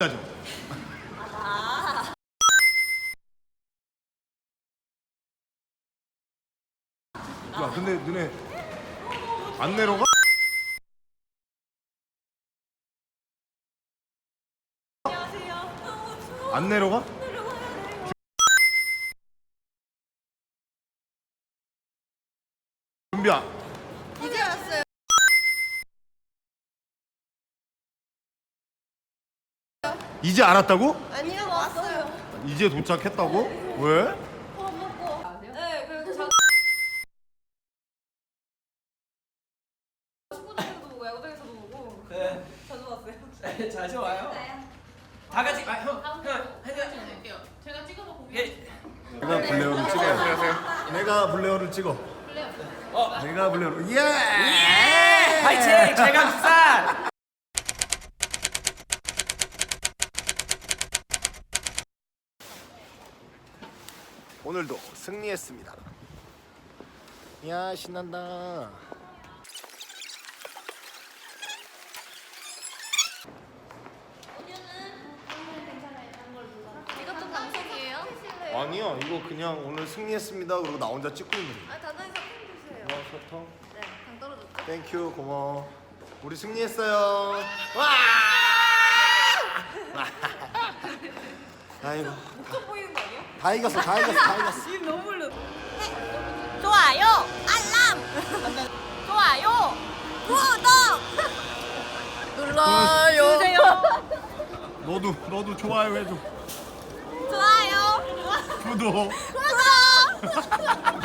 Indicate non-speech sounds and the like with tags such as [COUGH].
가죠. 야, 근데 너네 안 내려가? 안 내려가? 준비 안. 이제 왔어요. 이제 알았다고? 아니요, 왔어요. 이제 도착했다고? 왜? 네, 그리고 자 축구장에서도 보고 야구장에서도 보고 네. 자주 왔어요. 네, 자주 와요. 다 같이 아 형, 형, 하자. 제가 찍어서 공유. 예. 내가 블레어를 찍어. 내가 블레어를 찍어. 어. 내가 블레어를. 예! 예! 파이팅! 최강 오늘도 승리했습니다. 야 신난다. 이것도 방송이에요? 아니야 이거 그냥 오늘 승리했습니다. 그리고 나 혼자 찍고 있는 거. 아, 단단히 사진 주세요. 어, 소통. 네, 당 떨어졌죠? 땡큐 고마워. 우리 승리했어요. [LAUGHS] 와! [LAUGHS] 아이고? 다 이겼어 다 이겼어 다 이겼어. 입 너무 벌려. 좋아요, 알람, 좋아요, 구독 눌러요. 주세요. 너도 너도 좋아요 해줘. 좋아요, 구독. 구독.